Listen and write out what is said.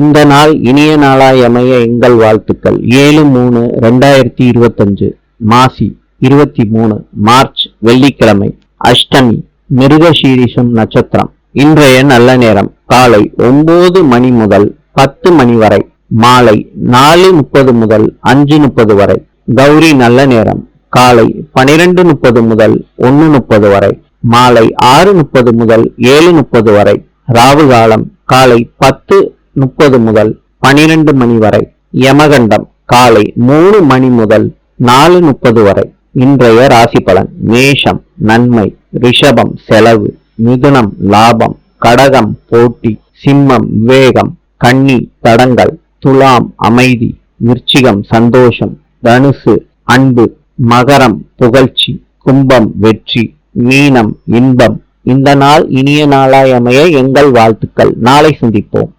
இந்த நாள் இனிய நாளாய் அமைய எங்கள் வாழ்த்துக்கள். ஏழு மூணு ரெண்டாயிரத்தி இருபத்தஞ்சு மாசி இருபத்தி மூணு மார்ச் வெள்ளிக்கிழமை அஷ்டமி மிருகசீரிஷம் நட்சத்திரம். இன்றைய நல்ல நேரம் காலை ஒன்பது மணி முதல் பத்து மணி வரை மாலை நாலு முப்பது முதல் அஞ்சு முப்பது வரை. கௌரி நல்ல நேரம் காலை பனிரெண்டு முப்பது முதல் ஒன்னு முப்பது வரை மாலை ஆறு முப்பது முதல் ஏழு முப்பது வரை. ராவு காலம் காலை பத்து முப்பது முதல் பனிரெண்டு மணி வரை யமகண்டம் காலை மூணு மணி முதல் நாலு முப்பது வரை. இன்றைய ராசி பலன் மேஷம் நன்மை ரிஷபம் செலவு மிதுனம் லாபம் கடகம் போட்டி சிம்மம் விவேகம் கன்னி தடங்கள் துலாம் அமைதி விருச்சிகம் சந்தோஷம் தனுசு அன்பு மகரம் புகழ்ச்சி கும்பம் வெற்றி மீனம் இன்பம். இந்த நாள் இனிய நாளாய் அமைய எங்கள் வாழ்த்துக்கள். நாளை சந்திப்போம்.